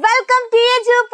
welcome to YouTube.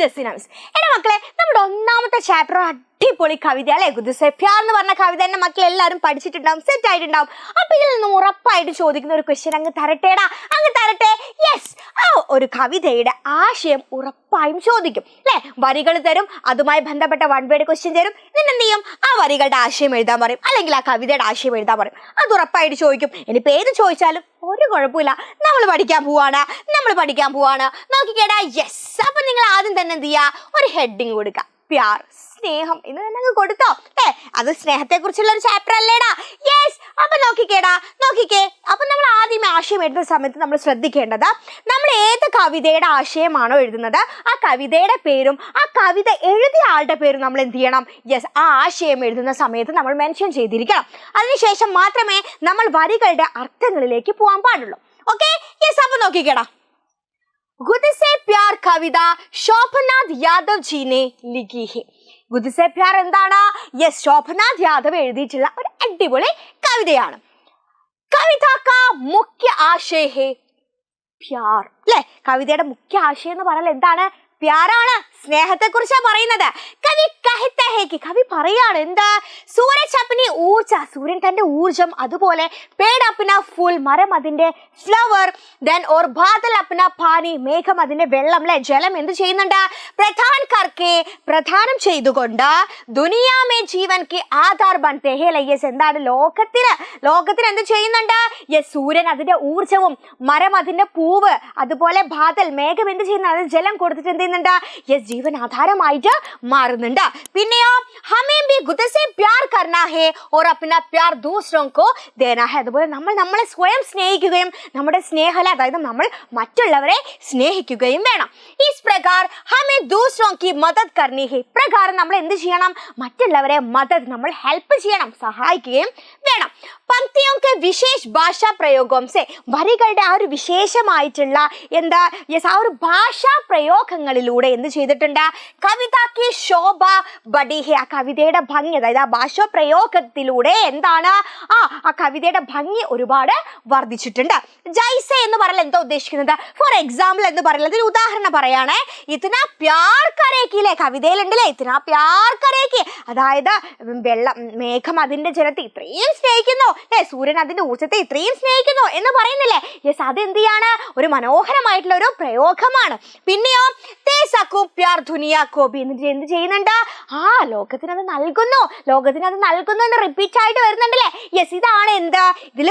ജസിനംസ് എന്റെ മക്കളെ നമ്മുടെ ഒന്നാമത്തെ ചാപ്റ്റർ അടിപൊളി കവിത അല്ലെ? ഗുദുസെഫ്യ എന്ന് പറഞ്ഞ കവിത എന്റെ മക്കൾ എല്ലാവരും പഠിച്ചിട്ടുണ്ടാവും സെറ്റ് ആയിട്ടുണ്ടാവും. അപ്പൊ ഇതിൽ നിന്ന് ഉറപ്പായിട്ട് ചോദിക്കുന്ന ഒരു ക്വസ്റ്റ്യൻ അങ്ങ് തരട്ടേടാ അങ്ങ് തരട്ടെ. യെസ് ആ ഒരു കവിതയുടെ ആശയം ഉറപ്പായും ചോദിക്കും അല്ലെ? വരികൾ തരും അതുമായി ബന്ധപ്പെട്ട വൺ വേർഡ് ക്വസ്റ്റ്യൻ തരും. നിന്നെന്ത് ചെയ്യും ആ വരികളുടെ ആശയം എഴുതാൻ പറയും അല്ലെങ്കിൽ ആ കവിതയുടെ ആശയം എഴുതാൻ പറയും. അത് ഉറപ്പായിട്ട് ചോദിക്കും. ഇനിയിപ്പോ ഏത് ചോദിച്ചാലും ഒരു കുഴപ്പമില്ല. നമ്മൾ പഠിക്കാൻ പോവാണ്. നമ്മൾ പഠിക്കാൻ പോവാണ്. നോക്കിക്കേടാ യെസ് ആദ്യം തന്നെ എന്ത് ചെയ്യാ? ഒരു ഹെഡിങ് കൊടുക്കുക പ്യാർ സ്നേഹം എന്ന് തന്നെ അങ്ങ് കൊടുത്തോ. ഏ അത് സ്നേഹത്തെ കുറിച്ചുള്ള ഒരു ചാപ്റ്റർ അല്ലേടാ. യെസ് അപ്പൊ നോക്കിക്കേടാ. നോക്കിക്കേ. അപ്പൊ നമ്മൾ ആദ്യം ആശയം എഴുതുന്ന സമയത്ത് നമ്മൾ ശ്രദ്ധിക്കേണ്ടത് നമ്മൾ ഏത് കവിതയുടെ ആശയമാണോ എഴുതുന്നത്? ആ കവിതയുടെ പേരും ആ കവിത എഴുതിയ ആളുടെ പേരും നമ്മൾ എന്ത് ചെയ്യണം? യെസ് ആ ആശയം എഴുതുന്ന സമയത്ത് നമ്മൾ മെൻഷൻ ചെയ്തിരിക്കണം. അതിനുശേഷം മാത്രമേ നമ്മൾ വരികളുടെ അർത്ഥങ്ങളിലേക്ക് പോകാൻ പാടുള്ളൂ. ഓക്കെ യെസ് അപ്പൊ നോക്കിക്കേടാ. കവിത ശോഭനാഥ് യാദവ് ജീനെ ലിഖി. ഹെ ഗുദ് സെ പ്യാർ എന്താണ്? യെസ് ശോഭനാഥ് യാദവ് എഴുതിയിട്ടുള്ള ഒരു അടിപൊളി കവിതയാണ്. കവിത മുഖ്യ ആശയ ഹെ പ്യാർ. അല്ലെ? കവിതയുടെ മുഖ്യ ആശയം എന്ന് പറഞ്ഞാൽ എന്താണ്? പ്യാറാണ് സ്നേഹത്തെ കുറിച്ചാ പറയുന്നത്. കവി കഹിത്ത ഹേക്ക് കവി പറയാണ് എന്താ? സൂരജ് അപ്പനി ഊർജ സൂര്യൻ തന്റെ ഊർജം അതുപോലെ പേട് അപ്പിന ഫുൾ മരം അതിന്റെ ഫ്ലവർ ദെൻ ഓർ ബാദൽ അപ്പന പാനി മേഘം അതിന്റെ വെള്ളം അല്ലെ ജലം എന്ത് ചെയ്യുന്നുണ്ട്? പ്രധാൻ കർക്കെ പ്രധാനം ചെയ്തുകൊണ്ട് ദുനിയാമേ ജീവൻക്ക് ആധാർ ബൻതേ ഹേ എന്താണ്? ലോകത്തിന് ലോകത്തിന് എന്ത് ചെയ്യുന്നുണ്ട്? യെസ് സൂര്യൻ അതിന്റെ ഊർജവും മരം അതിന്റെ പൂവ് അതുപോലെ ബാദൽ മേഘം എന്ത് ചെയ്യുന്നു? അത് ജലം കൊടുത്തിട്ട് എന്ത് ചെയ്യുന്നുണ്ട്? യെസ് ജീവനാധാരമായിട്ട് മാറുന്നുണ്ട്. പിന്നെയോ ഹമേം B ഗുദസെ Pyaar Karna hey or അപ്പിന Pyaar ദൂസ്രോക്കോ ദേന ഹേ. അതുപോലെ നമ്മൾ നമ്മളെ സ്വയം സ്നേഹിക്കുകയും നമ്മുടെ സ്നേഹല അതായത് നമ്മൾ മറ്റുള്ളവരെ സ്നേഹിക്കുകയും വേണം. ഈ പ്രകാർ ഹമേ ദൂസ്രോക്കി മദത് കർണി ഹേ. പ്രകാരം നമ്മൾ എന്ത് ചെയ്യണം? മറ്റുള്ളവരെ മദത് നമ്മൾ ഹെൽപ്പ് ചെയ്യണം സഹായിക്കുകയും വേണം. പങ്ക്തിയൊക്കെ വിശേഷ ഭാഷാ പ്രയോഗം സെ. വരികളുടെ ആ ഒരു വിശേഷമായിട്ടുള്ള എന്താ യെസ് ആ ഒരു ഭാഷാ പ്രയോഗങ്ങളിലൂടെ എന്ത് ചെയ്തിട്ടുണ്ട്? കവിതാക്കി ശോഭ ബഡിഹെ. ആ കവിതയുടെ ഭംഗി അതായത് ആ ഭാഷാ പ്രയോഗത്തിലൂടെ എന്താണ്? ആ ആ കവിതയുടെ ഭംഗി ഒരുപാട് വർദ്ധിച്ചിട്ടുണ്ട്. ജൈസ എന്ന് പറയൽ എന്താ ഉദ്ദേശിക്കുന്നത്? ഫോർ എക്സാമ്പിൾ എന്ന് പറയുന്നത് ഒരു ഉദാഹരണം പറയാണ്. ഇതിന പ്യാർ കരേക്കില്ലേ കവിതയിലുണ്ടല്ലേ ഇതിന പ്യാർ കരേക്ക്. അതായത് വെള്ളം മേഘം അതിന്റെ ജലത്തെ ഇത്രയും സ്നേഹിക്കുന്നു. ഏ സൂര്യൻ അതിന്റെ ഊർജത്തെ ഇത്രയും സ്നേഹിക്കുന്നു എന്ന് പറയുന്നില്ലേ? യെസ് അത് എന്ത് ചെയ്യാണ് ഒരു മനോഹരമായിട്ടുള്ള ഒരു പ്രയോഗമാണ്. പിന്നെയോ തേ സക്കു പ്യാർ ദുനിയ കോബി എന്നിട്ട് എന്ത് ചെയ്യുന്നുണ്ട്? ആ ലോകത്തിന് അത് നൽകുന്നു. ലോകത്തിന് അത് നൽകുന്നു എന്ന് റിപ്പീറ്റ് ആയിട്ട് വരുന്നുണ്ടല്ലേ? യെസ് ഇതാണ് എന്ത്? ഇതിൽ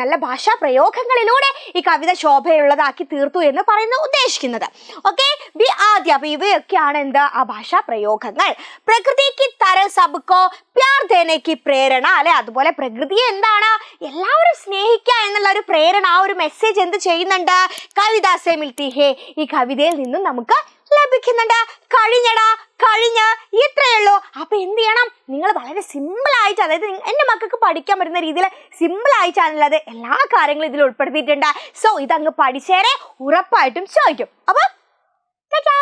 നല്ല ഭാഷാ പ്രയോഗങ്ങളിലൂടെ ഈ കവിത ശോഭയുള്ളതാക്കി തീർത്തു എന്ന് പറയുന്ന ഉദ്ദേശിക്കുന്നത്. ഓക്കെ ബി ആദ്യ അപ്പൊ ഇവയൊക്കെയാണ് എന്താ? ആ ഭാഷാ പ്രയോഗങ്ങൾ. പ്രകൃതിക്ക് തര സബ്കോ പ്യാർ ദേനയ്ക്ക് പ്രേരണ അല്ലെ? അതുപോലെ പ്രകൃതിയെ എന്താണ്? എല്ലാവരും സ്നേഹിക്കുക എന്നുള്ള ഒരു പ്രേരണ ആ ഒരു മെസ്സേജ് എന്ത് ചെയ്യുന്നുണ്ട്? കവിതാസെ മിൽത്തി ഹേ. ഈ കവിതയിൽ നിന്നും നമുക്ക് ലഭിക്കുന്നുണ്ട് കഴിഞ്ഞടാ കഴിഞ്ഞ്. ഇത്രയേ ഉള്ളൂ. അപ്പൊ എന്ത് ചെയ്യണം? നിങ്ങൾ വളരെ സിമ്പിൾ ആയിട്ട് അതായത് എന്റെ മക്കൾക്ക് പഠിക്കാൻ പറ്റുന്ന രീതിയിൽ സിമ്പിൾ ആയിട്ടാണുള്ളത് എല്ലാ കാര്യങ്ങളും ഇതിൽ ഉൾപ്പെടുത്തിയിട്ടുണ്ട്. സോ ഇതങ്ങ് പഠിച്ചേരെ ഉറപ്പായിട്ടും ചോദിക്കും അപ്പൊ ടാറ്റാ!